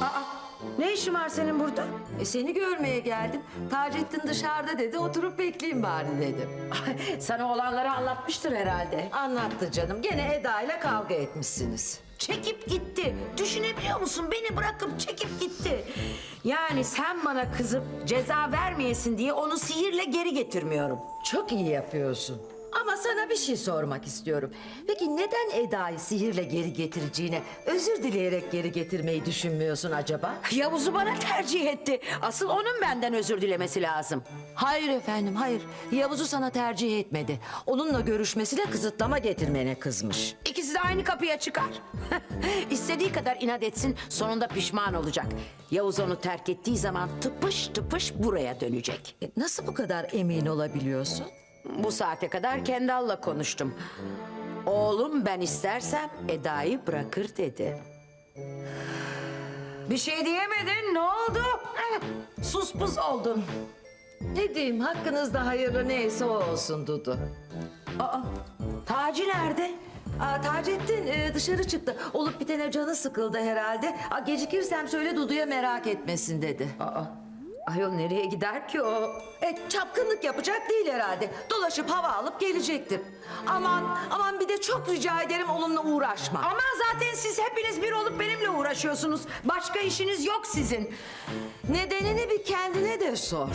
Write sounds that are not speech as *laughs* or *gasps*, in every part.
Aa, ne işin var senin burada? E seni görmeye geldim. Taceddin dışarıda dedi. Oturup bekleyeyim bari dedim. *laughs* Sana olanları anlatmıştır herhalde. Anlattı canım. Gene Eda ile kavga etmişsiniz. Çekip gitti. Düşünebiliyor musun? Beni bırakıp çekip gitti. Yani sen bana kızıp ceza vermeyesin diye onu sihirle geri getirmiyorum. Çok iyi yapıyorsun. Sana bir şey sormak istiyorum. Peki neden Eda'yı sihirle geri getireceğine özür dileyerek geri getirmeyi düşünmüyorsun acaba? Yavuz'u bana tercih etti. Asıl onun benden özür dilemesi lazım. Hayır efendim, hayır. Yavuz'u sana tercih etmedi. Onunla görüşmesine kısıtlama getirmene kızmış. İkisi de aynı kapıya çıkar. *laughs* İstediği kadar inat etsin sonunda pişman olacak. Yavuz onu terk ettiği zaman tıpış tıpış buraya dönecek. E, Nasıl bu kadar emin olabiliyorsun? Bu saate kadar Kendall'la konuştum. Oğlum ben istersem Eda'yı bırakır dedi. Bir şey diyemedin ne oldu? Sus pus oldun. Ne diyeyim, hakkınızda hayırlı neyse o olsun Dudu. Aa, Taci nerede? Aa, Taceddin e, dışarı çıktı. Olup bitene canı sıkıldı herhalde. Aa, gecikirsem söyle Dudu'ya merak etmesin dedi. Aa, ayol nereye gider ki o? E, çapkınlık yapacak değil herhalde. Dolaşıp hava alıp gelecektir. Aman aman bir de çok rica ederim onunla uğraşma. Ama zaten siz hepiniz bir olup benimle uğraşıyorsunuz. Başka işiniz yok sizin. Nedenini bir kendine de sor.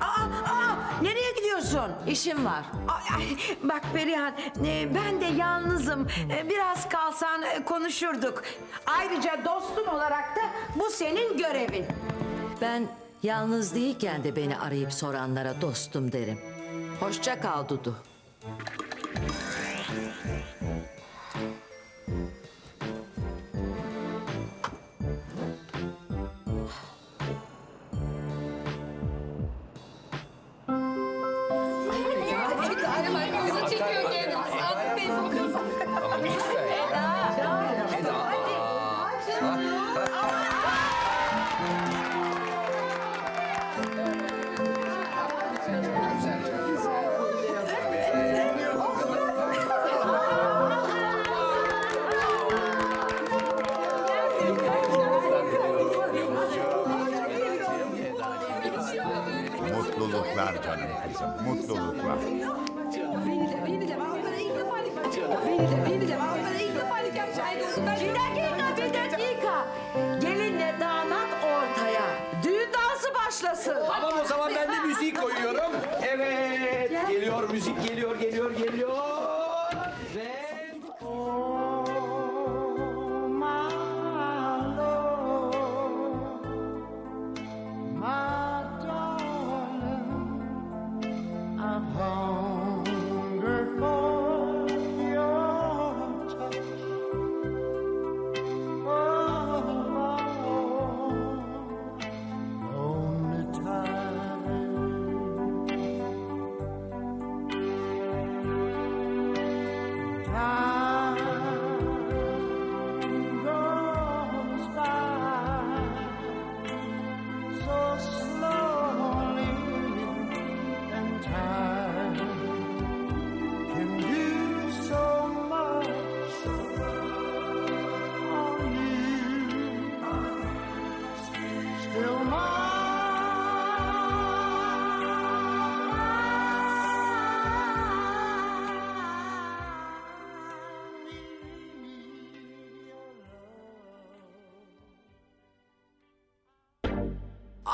Aa, aa, nereye gidiyorsun? İşim var. Ay, ay, bak Perihan, e, ben de yalnızım. E, biraz kalsan e, konuşurduk. Ayrıca dostum olarak da bu senin görevin. Ben yalnız değilken de beni arayıp soranlara dostum derim. Hoşça kal Dudu. çekiyor kendini. Sadık Bey bu kız. Ama lütfen ya. Eda. 吧。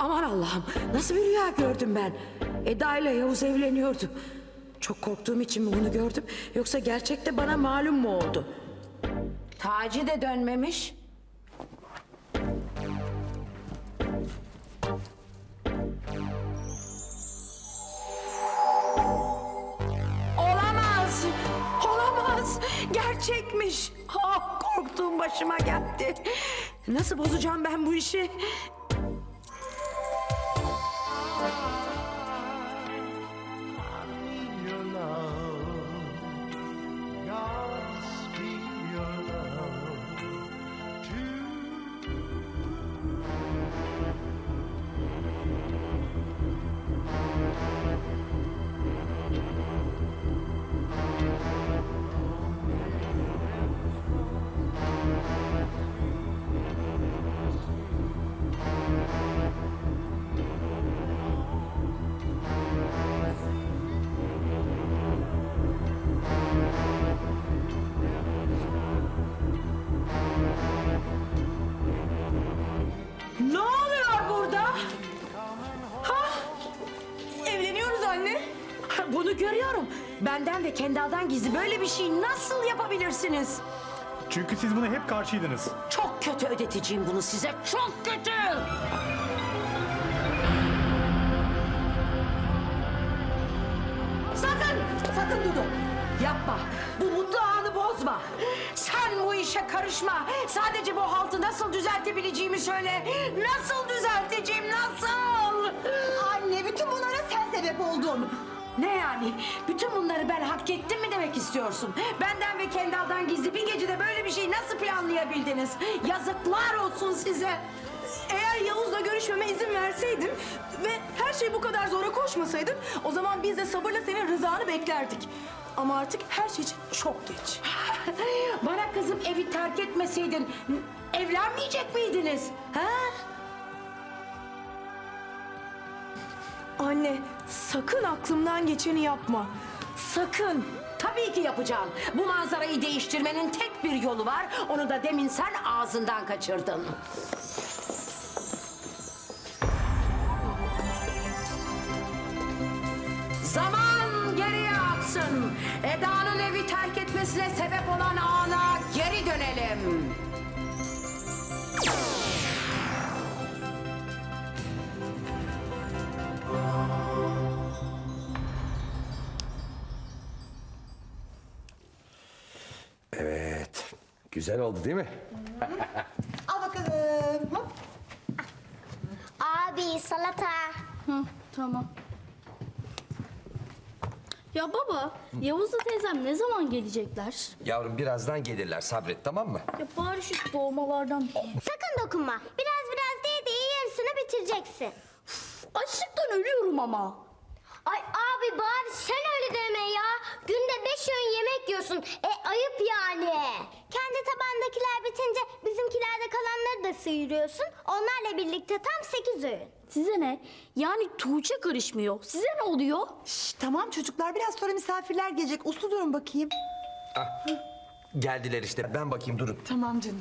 Aman Allah'ım nasıl bir rüya gördüm ben. Eda ile Yavuz evleniyordu. Çok korktuğum için mi bunu gördüm yoksa gerçekte bana malum mu oldu? Taci de dönmemiş. Olamaz. Olamaz. Gerçekmiş. Ah korktuğum başıma geldi. Nasıl bozacağım ben bu işi? Bye. Ne oluyor burada? Ha? Evleniyoruz anne. Bunu görüyorum. Benden ve Kendal'dan gizli böyle bir şey nasıl yapabilirsiniz? Çünkü siz buna hep karşıydınız. Çok kötü ödeteceğim bunu size. Çok kötü. Sakın, sakın Dudu. Yapma işe karışma. Sadece bu haltı nasıl düzeltebileceğimi söyle. Nasıl düzelteceğim, nasıl? Anne bütün bunlara sen sebep oldun. Ne yani? Bütün bunları ben hak ettim mi demek istiyorsun? Benden ve Kendal'dan gizli bir gecede böyle bir şeyi nasıl planlayabildiniz? Yazıklar olsun size. Eğer Yavuz'la görüşmeme izin verseydin ve her şey bu kadar zora koşmasaydın o zaman biz de sabırla senin rızanı beklerdik. Ama artık her şey için çok geç. *laughs* Bana kızım evi terk etmeseydin evlenmeyecek miydiniz? Ha? Anne sakın aklımdan geçeni yapma. Sakın. Tabii ki yapacağım. Bu manzarayı değiştirmenin tek bir yolu var. Onu da demin sen ağzından kaçırdın. Evet. Güzel oldu değil mi? *laughs* Al bakalım. Hop. Abi salata. Tamam. Ya baba, Yavuz'la teyzem ne zaman gelecekler? Yavrum birazdan gelirler sabret tamam mı? Ya bari şu doğmalardan bir. Sakın dokunma. Biraz biraz diye diye yarısını bitireceksin. Açlıktan ölüyorum ama. Ay abi bari sen öyle deme ya. Günde beş öğün yemek yiyorsun. E ayıp yani. Kendi tabandakiler bitince bizimkilerde kalanları da sıyırıyorsun. Onlarla birlikte tam sekiz öğün. Size ne? Yani Tuğçe karışmıyor. Size ne oluyor? Şş, tamam çocuklar biraz sonra misafirler gelecek. Uslu durun bakayım. Geldiler işte ben bakayım durun. Tamam canım.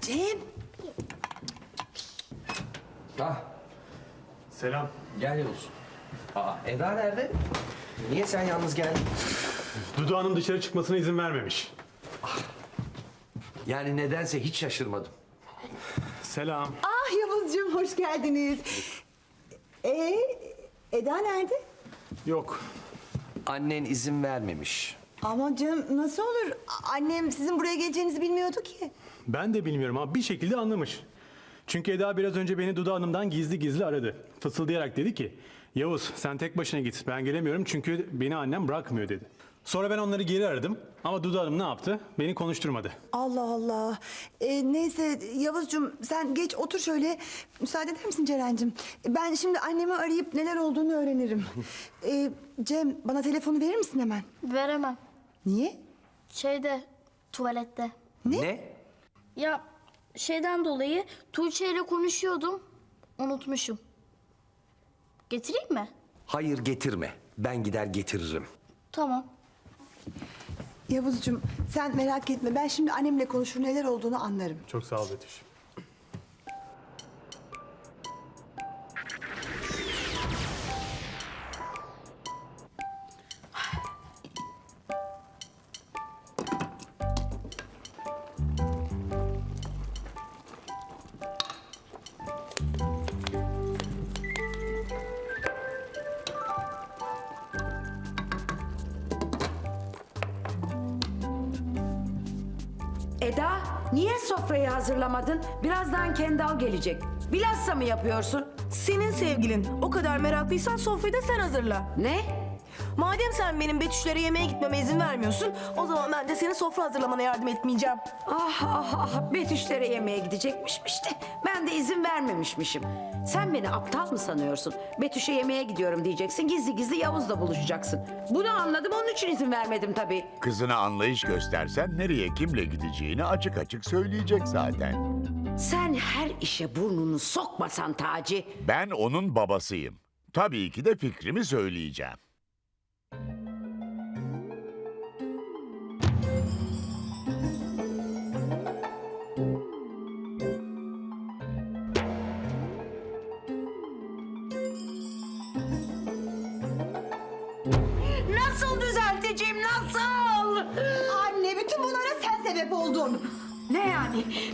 Cem. Ah Selam. gel Yavuz. Aa Eda nerede? Niye sen yalnız geldin? Dudu Hanım dışarı çıkmasına izin vermemiş. Yani nedense hiç şaşırmadım. Selam. Ah Yavuzcuğum hoş geldiniz. Ee, Eda nerede? Yok. Annen izin vermemiş. Ama canım nasıl olur? Annem sizin buraya geleceğinizi bilmiyordu ki. Ben de bilmiyorum ama bir şekilde anlamış. Çünkü Eda biraz önce beni Dudu Hanım'dan gizli gizli aradı. Fısıldayarak dedi ki... Yavuz sen tek başına git. Ben gelemiyorum çünkü beni annem bırakmıyor dedi. Sonra ben onları geri aradım. Ama Dudu Hanım ne yaptı? Beni konuşturmadı. Allah Allah. Ee, neyse Yavuzcuğum sen geç otur şöyle. Müsaade eder misin Ceren'cim? Ben şimdi annemi arayıp neler olduğunu öğrenirim. Ee, Cem bana telefonu verir misin hemen? Veremem. Niye? Şeyde, tuvalette. Ne? Ya şeyden dolayı Tuğçe ile konuşuyordum. Unutmuşum. Getireyim mi? Hayır getirme. Ben gider getiririm. Tamam. Yavuzcuğum sen merak etme. Ben şimdi annemle konuşur neler olduğunu anlarım. Çok sağ ol Betüş. Eda, niye sofrayı hazırlamadın? Birazdan Kendal gelecek. Bilhassa mı yapıyorsun? Senin sevgilin. O kadar meraklıysan sofrayı da sen hazırla. Ne? Madem sen benim Betüşlere yemeğe gitmeme izin vermiyorsun, o zaman ben de senin sofra hazırlamana yardım etmeyeceğim. Ah ah ah Betüşlere yemeğe gidecekmişmiş de ben de izin vermemişmişim. Sen beni aptal mı sanıyorsun? Betüş'e yemeğe gidiyorum diyeceksin. Gizli gizli Yavuz'la buluşacaksın. Bunu anladım onun için izin vermedim tabii. Kızına anlayış göstersen nereye kimle gideceğini açık açık söyleyecek zaten. Sen her işe burnunu sokmasan Taci. Ben onun babasıyım. Tabii ki de fikrimi söyleyeceğim.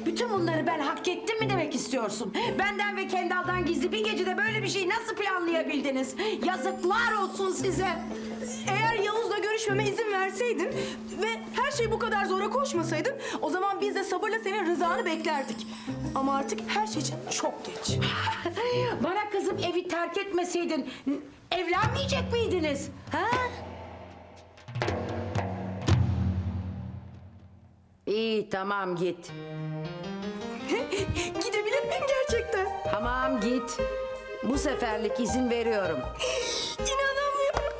Bütün bunları ben hak ettim mi demek istiyorsun? Benden ve Kendal'dan gizli bir gecede böyle bir şeyi nasıl planlayabildiniz? Yazıklar olsun size. Eğer Yavuz'la görüşmeme izin verseydin ve her şey bu kadar zora koşmasaydın o zaman biz de sabırla senin rızanı beklerdik. Ama artık her şey için çok geç. *laughs* Bana kızım evi terk etmeseydin evlenmeyecek miydiniz? Ha? İyi tamam git. *laughs* Gidebilir miyim gerçekten? Tamam git. Bu seferlik izin veriyorum. *gasps* İnanamıyorum.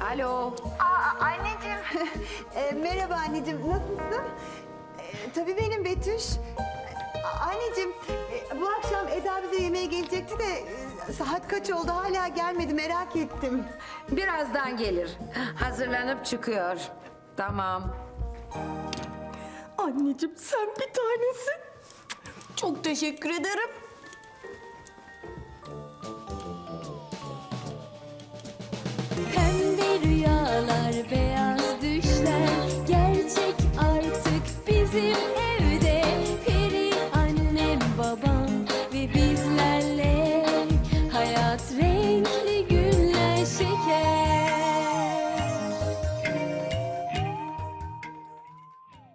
*laughs* Alo. Aa, anneciğim. *laughs* E, merhaba anneciğim. Nasılsın? E, tabii benim Betüş. E, anneciğim e, bu akşam Eda bize yemeğe gelecekti de e, saat kaç oldu hala gelmedi merak ettim. Birazdan gelir. Hazırlanıp çıkıyor. Tamam. Anneciğim sen bir tanesin. Çok teşekkür ederim.